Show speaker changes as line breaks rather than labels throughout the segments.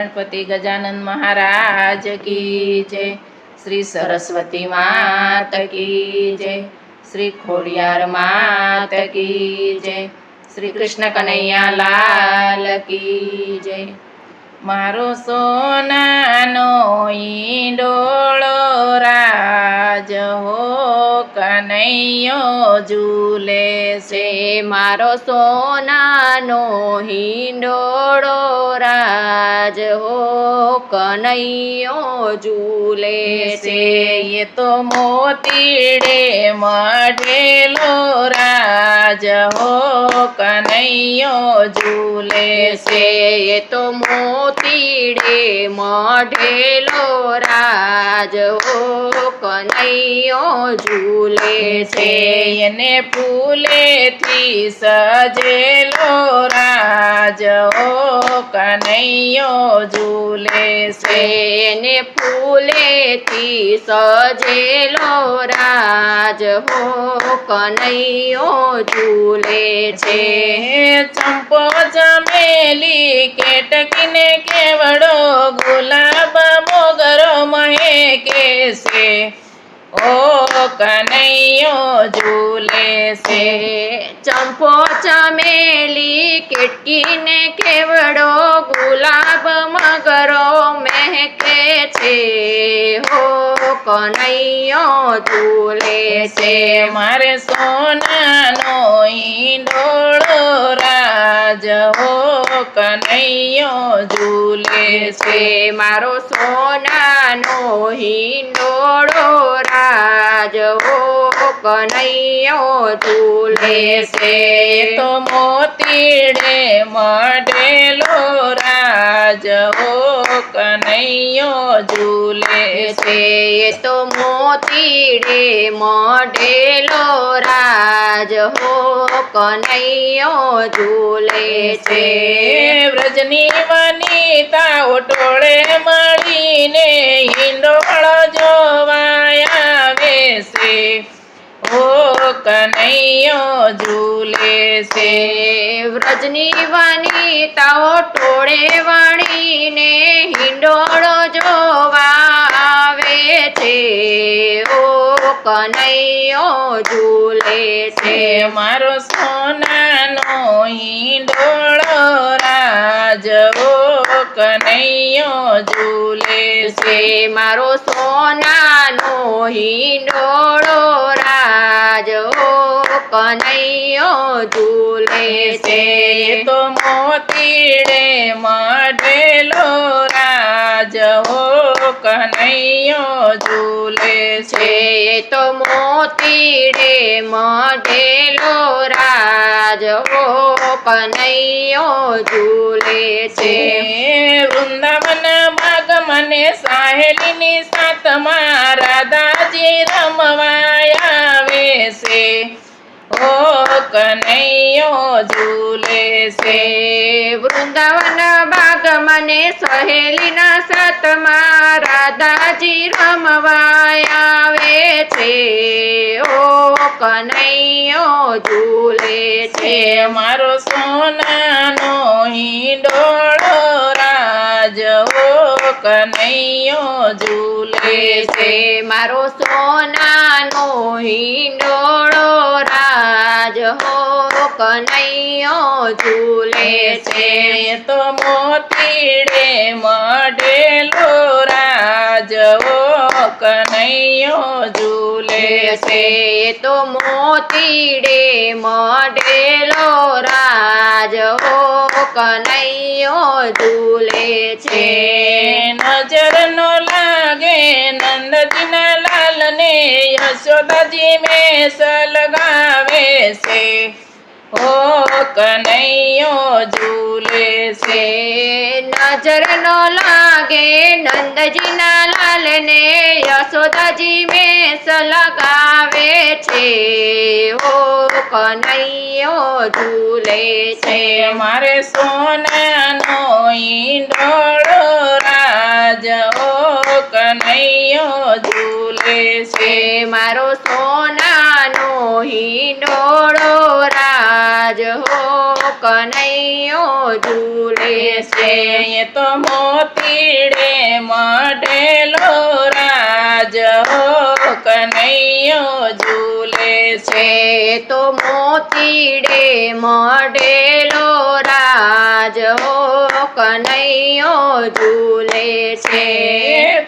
ગણપતિ ગજાનંદ મહારાજ કી જય શ્રી સરસ્વતી માત કી જય શ્રી ખોડિયાર માત કી જય શ્રી કૃષ્ણ કનૈયા લાલ કી જય મારો સોનાનો ઈંડોળો રાજ હો કનૈયો ઝૂલે છે
મારો સોનાનો હિંડોળો રાજ હો કનૈયો ઝૂલે
છે. એ તો મોતીડે મઢેલો રાજ હો કનૈયો ઝૂલે
છે. એ તો મોતીડે મઢેલો રાજ હો કનૈયો ઝૂલે
છે. એને ફૂલેથી સજેલો રાજ હો કનૈયો ઝૂલે છે.
ને ફૂલેથી સજેલો રાજ હો કનૈયો ઝૂલે છે.
ચંપો ચમેલી કેટકીને કેવડો ગુલાબ મોગરો મહેકે છે ઓ કનૈયો ઝૂલે છે
ચંપો ચમેલી કેટકીને કેવડો ગુલાબ મગરો મહેકે છે હો કનૈયો ઝૂલે છે.
મારે સોનાનો ઈંડોળો રાજ હો કનૈયો ઝૂલે છે.
મારો સોનાનો હિંડોળો રાજ હો. કનૈયો
છે
છે.
તો મોતીડે મઢેલો રાજ હો કનૈયો ઝૂલે છે.
તો મોતીડે મઢેલો રાજ હો કનૈયો ઝૂલે છે.
વ્રજની વનિતા ટોળે મળીને હિંડોળ જોવાયા છે. કનૈયો ઝૂલે છે.
વ્રજની વનિતાઓ ટોળે વણીને હિંડોળો જોવા આવે છે. ઓ કનૈયો ઝૂલે છે.
મારો સોનાનો હિંડોળો રાજ. ઓ કનૈયો ઝૂલે છે
મારો સોનાનો હિંડોળો રાજ કનૈયો ઝૂલે
છે. તો મોતીડે મઢેલો રાજ હો કનૈયો ઝૂલે છે.
તો મોતીડે રાજ હો કનૈયો ઝૂલે છે.
છે મને સાહેલીની સાતમાં રાધાજી રમવાય આવે ઓ કનૈયો ઝૂલે છે.
વૃંદાવન બાગ મને સહેલીના સાતમાં રાધાજી રમવાય આવે છે. ઓ કનૈયો ઝૂલે છે.
મારો સોનાનો હિંડોળો રાજ ઓ કનૈયો ઝૂલે
છે. મારો સોનાનો હિંડોળો રાજ હો કનૈયો ઝૂલે છે.
તો મોતીડે મઢેલો રાજ હો કનૈયો ઝૂલે છે.
છે તો મોતીડે મઢેલો રાજ હો કનૈયો ઝૂલે છે.
નજર નો લાગે નંદજીના લાલને યશોદાજી મેસ લગાવે છે. ઓ કનૈયો ઝૂલે છે.
નજર નો લાગે નંદજીના લાલને યશોદાજી મેસ લગાવે છે. ઓ કનૈયો ઝૂલે છે.
મારે સોનાનો ઈંડોળો રાજ ઓ કનૈયો ઝૂલે છે.
મારો સોનાનો ઈંડોળો રાજ હો કનૈયો ઝૂલે
છે. એ તો મોતીડે મઢેલો રાજ હો કનૈયો ઝૂલે છે
તો મોતીડે મઢેલો રાજ હો કનૈયો ઝૂલે છે.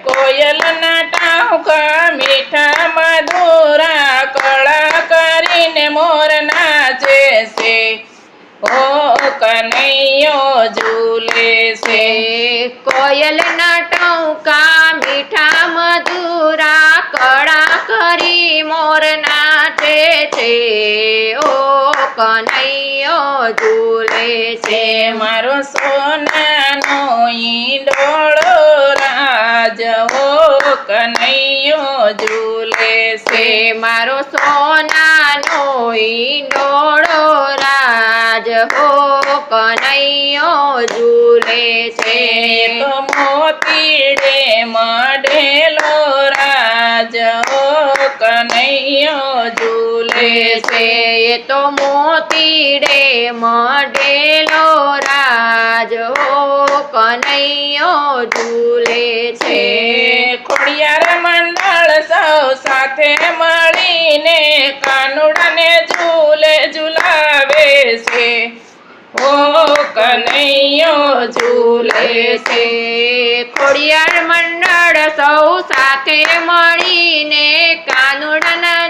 કોયલના ટાંકા મીઠા મધુરા કળા કરીને મોર નાચે છે. ઓ કનૈયો ઝૂલે છે.
છે કોયલના ટાંકા મીઠા છે ઓ કનૈયો ઝૂલે છે.
મારો સોનાનો ઈંડોળો રાજ ઓ કનૈયો ઝૂલે છે.
મારો સોનાનો ઈંડોળો રાજ હો કનૈયો ઝૂલે છે.
તો મોતીડે મઢેલો રાજ ઓ કનૈયો ઝૂલે
છે એ તો મોતીડે મઢેલો રાજ કનૈયો ઝૂલે છે.
ખોડિયાર મંડળ સૌ સાથે મળીને કાનુડાને ઝૂલે ઝુલાવે છે. ઓ કનૈયો ઝૂલે
છે. ખોડિયાર મંડળ સૌ સાથે મળીને કાનુડાના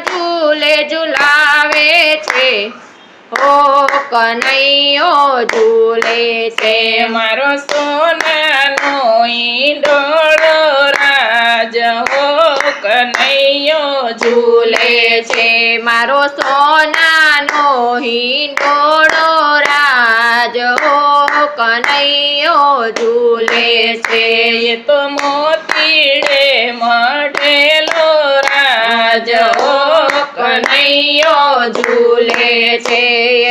ઓ કનૈયો ઝૂલે છે.
મારો સોનાનો ઈંડોળો રાજ. હો કનૈયો
ઝૂલે છે. મારો સોનાનો હિંડોળો રાજ. હો કનૈયો ઝૂલે છે.
એ તો મોતીડે મઢેલો રાજ. ઓ કનૈયો
ઝૂલે છે.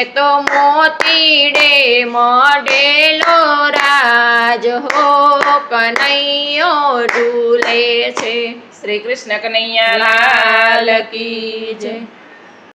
એ તો મોતીડે મોડેલો રાજ હો. કનૈયો ઝૂલે છે.
શ્રી કૃષ્ણ કનૈયા લાલ કી જય.